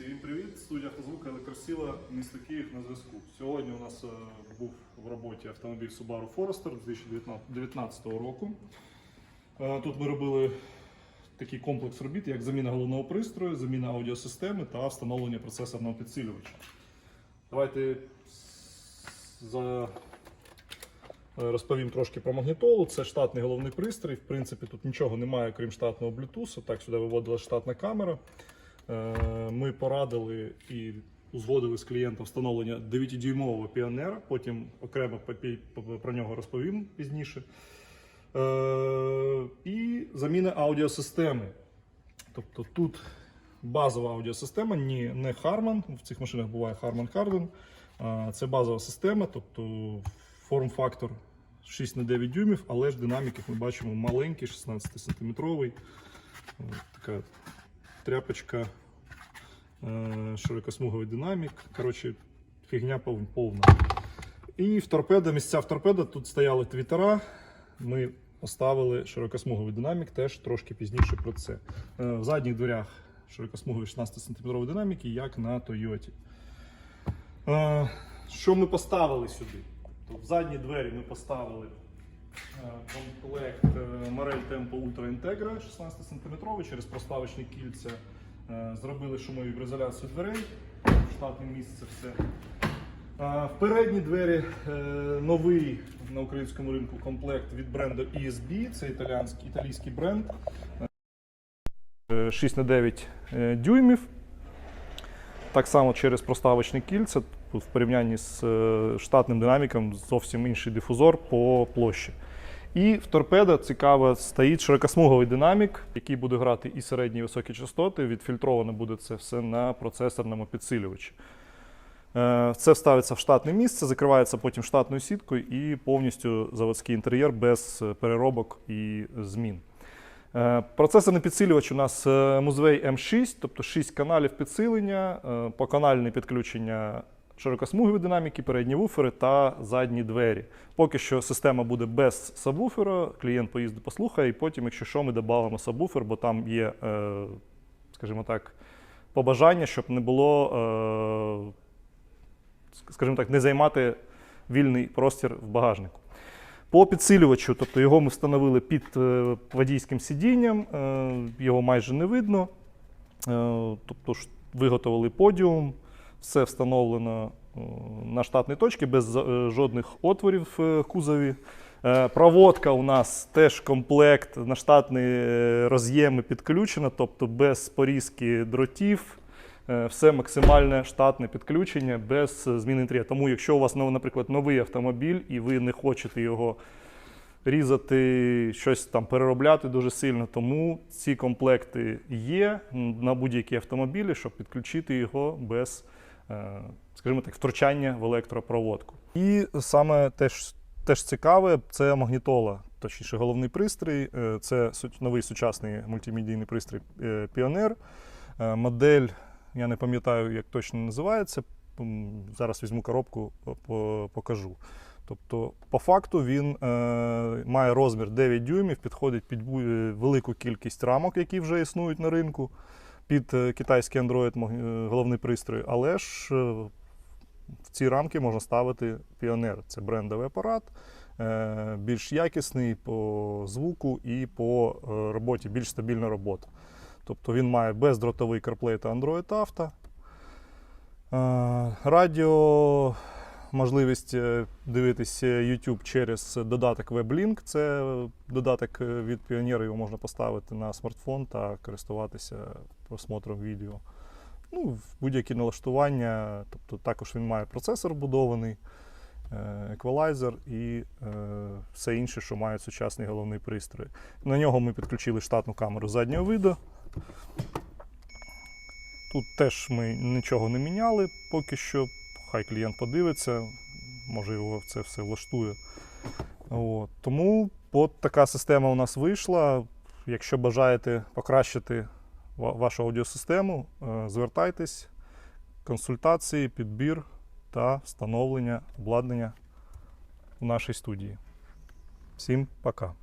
Всім привіт! Студія «Автозвук» Електросіла, місто Київ на зв'язку. Сьогодні у нас е, був в роботі автомобіль Subaru Forester 2019 року. Е, Тут ми робили такий комплекс робіт, як заміна головного пристрою, заміна аудіосистеми та встановлення процесорного підсилювача. Давайте за... е, розповім трошки про магнітолу. Це штатний головний пристрій. В принципі, тут нічого немає, крім штатного Bluetooth. Так, сюди виводила штатна камера. Е, Ми порадили і узгодили з клієнтом встановлення 9-дюймового піонера. Потім окремо про нього розповім пізніше. Е, І заміна аудіосистеми. Тобто тут базова аудіосистема, не Harman. В цих машинах буває Harman Kardon. Це базова система, тобто форм-фактор 6 на 9 дюймів, але ж динамік, як ми бачимо, маленький, 16 сантиметровий. Така тряпочка, е, широкосмуговий динамік. Коротше, фігня пов- повна. І в торпедо, місця в торпедо тут стояли твітера. Ми поставили широкосмуговий динамік, теж трошки пізніше про це. Е, В задніх дверях широкосмугові 16 см динаміки, як на Тойоті. Е, Що ми поставили сюди? Тобто в задні двері ми поставили Tempo Ultra Integra 16 см через проставочні кільця. Е, Зробили шумову ізоляцію дверей, штатне місце все. В передні двері е, новий на українському ринку комплект від бренду ESB, це італійський, італійський бренд. Е, 6 на 9 е, дюймів. Так само через проставочні кільця. В порівнянні з е, штатним динаміком зовсім інший дифузор по площі. І в торпедо цікаво стоїть широкосмуговий динамік, який буде грати і середні, і високі частоти. Відфільтровано буде це все на процесорному підсилювачі. Е, Це ставиться в штатне місце, закривається потім штатною сіткою і повністю заводський інтер'єр без е, переробок і змін. Е, Процесорний підсилювач у нас Muzway M6, тобто 6 каналів підсилення, поканальне підключення широкосмугової динаміки, передні вуфери та задні двері. Поки що система буде без сабвуфера, клієнт поїздить, послухає, і потім, якщо що, ми додамо сабвуфер, бо там є, е, скажімо так, побажання, щоб не було, е, скажімо так, не займати вільний простір в багажнику. По підсилювачу, тобто його ми встановили під е, водійським сидінням, його майже не видно. Тобто виготовили подіум, все встановлено е, на штатній точці без е, жодних отворів в кузові. Е, Проводка у нас теж комплект на штатні роз'єми підключена, тобто без порізки дротів. Все максимальне штатне підключення без зміни інтер'єру. Тому, якщо у вас, ну, наприклад, новий автомобіль і ви не хочете його різати, щось там переробляти дуже сильно, тому ці комплекти є на будь-які автомобілі, щоб підключити його без, скажімо так, втручання в електропроводку. І саме теж, теж цікаве це магнітола, точніше, головний пристрій. Е, Це новий сучасний мультимедійний пристрій е. Е, Модель, я не пам'ятаю, як точно називається. Зараз візьму коробку, по- покажу. Тобто, по факту він е, має розмір 9 дюймів, підходить під е, велику кількість рамок, які вже існують на ринку, під е, китайський Android е, головний пристрій. Але ж е, в ці рамки можна ставити Pioneer. Це брендовий апарат, більш якісний по звуку і по роботі, більш стабільна робота. Тобто він має бездротовий CarPlay та Android Auto. Радіо, можливість е, дивитися YouTube через додаток WebLink. Це додаток е, від Pioneer, його можна поставити на смартфон та користуватися просмотром відео. Ну, будь-які налаштування, тобто також він має процесор вбудований, е, еквалайзер і е, все інше, що має сучасний головний пристрій. На нього ми підключили штатну камеру заднього виду. Тут теж ми нічого не міняли поки що. Хай клієнт подивиться, може його це все влаштує. От. Тому от така система у нас вийшла. Якщо бажаєте покращити вашу аудіосистему, е, звертайтесь, консультації, підбір та встановлення обладнання в нашій студії. Всім пока!